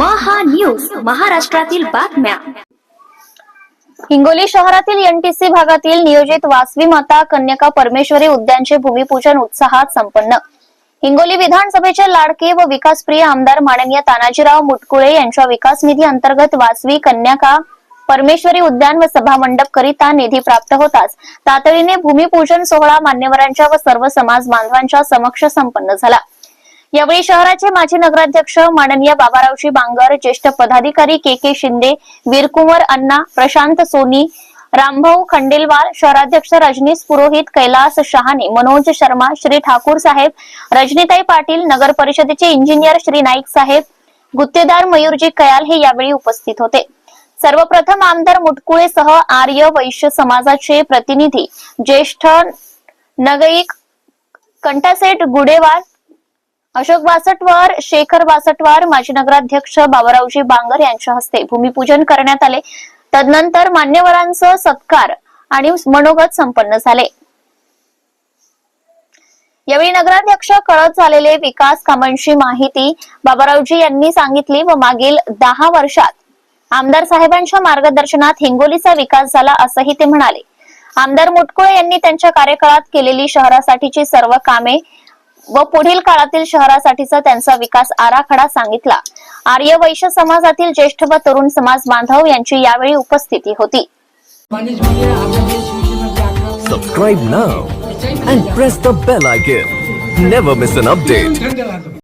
News महाराष्ट्रातील बातम्या. हिंगोली शहरातील एनटीसी भागातील नियोजित वासवी माता कन्यका परमेश्वरी उद्यानचे भूमिपूजन उत्साहात संपन्न. हिंगोली विधानसभेचे लाडके व विकासप्रिय आमदार माननीय तानाजीराव मुटकुळे यांच्या विकास निधी अंतर्गत वासवी कन्याका परमेश्वरी उद्यान व सभा मंडप करिता निधी प्राप्त होताच. तातडीने भूमिपूजन सोहळा मान्यवरांच्या व सर्व समाज बांधवांच्या समक्ष संपन्न झाला. यावेळी शहराचे माजी नगराध्यक्ष माननीय बाबारावजी बांगर ज्येष्ठ पदाधिकारी के के शिंदे वीरकुंवर अण्णा प्रशांत सोनी रामभाऊ खंडेलवाल शहराध्यक्ष रजनीश पुरोहित कैलास शहाणे मनोज शर्मा श्री ठाकूर साहेब रजनीताई पाटील नगर परिषदेचे इंजिनियर श्री नाईक साहेब गुत्तेदार मयूरजी कयाल हे यावेळी उपस्थित होते. सर्वप्रथम आमदार मुटकुळे सह आर्य वैश्य समाजाचे प्रतिनिधी ज्येष्ठ नगईक कंटासेट गुडेवार अशोक बासटवार शेखर बासटवार माजी नगराध्यक्ष बाबरावजी बांगर यांच्या हस्ते भूमिपूजन करण्यात आले. तदनंतर मान्यवरांचं सत्कार आणि मनोगत संपन्न झाले. यावेळी नगराध्यक्ष कळत झालेले विकास कामांची माहिती बाबारावजी यांनी सांगितली व मागील दहा वर्षात आमदार साहेबांच्या मार्गदर्शनात हिंगोलीचा विकास झाला असंही ते म्हणाले. आमदार मुटकुळे यांनी त्यांच्या कार्यकाळात केलेली शहरासाठीची सर्व कामे व पुढील काळातील शहरासाठीचा त्यांचा विकास आराखडा सांगितला आर्य वैश्य समाजातील ज्येष्ठ व तरुण समाज बांधव यांची यावेळी उपस्थिती होती मनीष म्हणजे आपल्या देश शिवसेनेचे अकरा Subscribe now and press the bell icon. Never miss an update.